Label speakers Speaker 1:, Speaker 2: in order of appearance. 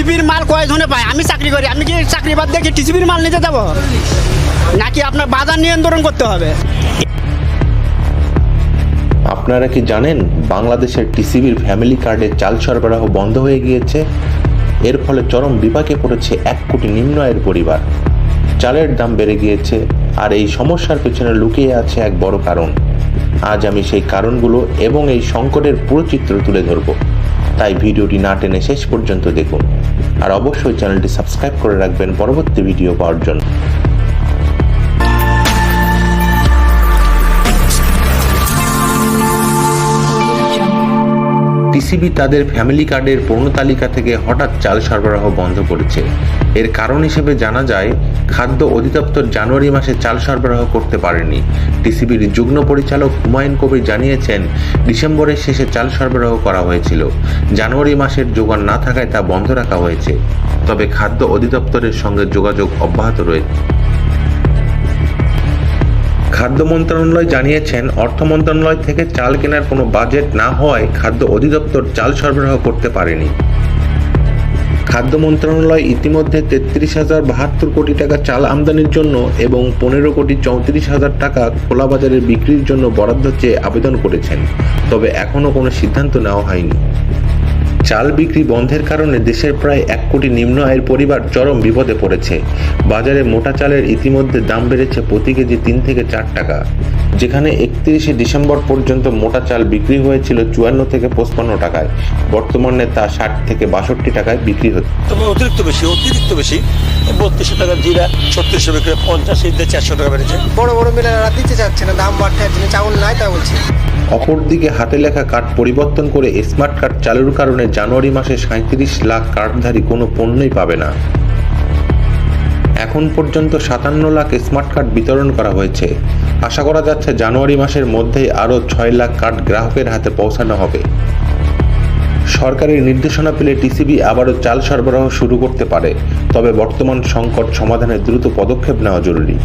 Speaker 1: টিসিবির মাল কয়জনে পায়? আমি চাকরি করি, আমি কি চাকরি বাদ দিয়ে কি টিসিবির মাল নিতে যাব? নাকি আপনার বাজার নিয়ন্ত্রণ করতে হবে?
Speaker 2: আপনারা কি জানেন বাংলাদেশের টিসিবির ফ্যামিলি কার্ডে চাল সরবরাহ বন্ধ হয়ে গিয়েছে? এর ফলে চরম বিপাকে পড়েছে এক কোটি নিম্ন আয়ের পরিবার। চালের দাম বেড়ে গিয়েছে আর এই সমস্যার পেছনে লুকিয়ে আছে এক বড় কারণ। আজ আমি সেই কারণগুলো এবং এই সংকটের পুরো চিত্র তুলে ধরব। তাই ভিডিওটি না টেনে শেষ পর্যন্ত দেখুন। আর অবশ্যই চ্যানেলটি সাবস্ক্রাইব করে রাখবেন পরবর্তী ভিডিও পাওয়ার জন্য। টিসিবি তাদের ফ্যামিলি কার্ডের পণ্য তালিকা থেকে হঠাৎ চাল সরবরাহ বন্ধ করেছে। এর কারণ হিসেবে জানা যায়, খাদ্য অধিদপ্তর জানুয়ারি মাসে চাল সরবরাহ করতে পারেনি। টিসিবির যুগ্ম পরিচালক হুমায়ুন কবির জানিয়েছেন, ডিসেম্বরের শেষে চাল সরবরাহ করা হয়েছিল। জানুয়ারি মাসের যোগান না থাকায় তা বন্ধ রাখা হয়েছে। তবে খাদ্য অধিদপ্তরের সঙ্গে যোগাযোগ অব্যাহত রয়েছে। খাদ্য মন্ত্রণালয় জানিয়েছেন, অর্থ মন্ত্রণালয় থেকে চাল কেনার কোনো বাজেট না হওয়ায় খাদ্য অধিদপ্তর চাল সরবরাহ করতে পারেনি। খাদ্য মন্ত্রণালয় ইতিমধ্যে তেত্রিশ হাজার বাহাত্তর কোটি টাকা চাল আমদানির জন্য এবং পনেরো কোটি চৌত্রিশ হাজার টাকা খোলা বাজারে বিক্রির জন্য বরাদ্দ চেয়ে আবেদন করেছেন, তবে এখনও কোনো সিদ্ধান্ত নেওয়া হয়নি। চাল বিক্রি বন্ধের কারণে দেশের প্রায় এক কোটি নিম্ন আয়ের পরিবার চরম বিপদে পড়েছে। বাজারে মোটা চালের ইতিমধ্যে দাম বেড়েছে প্রতি কেজি তিন থেকে চার টাকা। যেখানে একত্রিশে ডিসেম্বর পর্যন্ত মোটা চাল বিক্রি হয়েছিল চুয়ান্ন থেকে পঁচপান্ন টাকায়। বর্তমানে তা ষাট থেকে বাষট্টি টাকায় বিক্রি হচ্ছে।
Speaker 3: তবে অতিরিক্ত বেশি অতিরিক্ত বেশি বত্রিশশো টাকা জিরা ছত্রিশশো বিক্রি পঞ্চাশ চারশো টাকা বেড়েছে।
Speaker 4: বড় বড় মিলাররা দিতে চাচ্ছে না দাম বাড়তে যাচ্ছে না চাউল নাই তা বলছে।
Speaker 2: অপরদিকে হাতে লেখা কার্ড পরিবর্তন করে স্মার্ট কার্ড চালুর কারণে জানুয়ারি মাসে সাঁত্রিশ লাখ কার্ডধারী কোনো পণ্যই পাবে না। এখন পর্যন্ত সাতান্ন লাখ স্মার্ট কার্ড বিতরণ করা হয়েছে। আশা করা যাচ্ছে জানুয়ারি মাসের মধ্যেই আরও ছয় লাখ কার্ড গ্রাহকের হাতে পৌঁছানো হবে। সরকারের নির্দেশনা পেলে টিসিবি আবারও চাল সরবরাহ শুরু করতে পারে, তবে বর্তমান সংকট সমাধানে দ্রুত পদক্ষেপ নেওয়া জরুরি।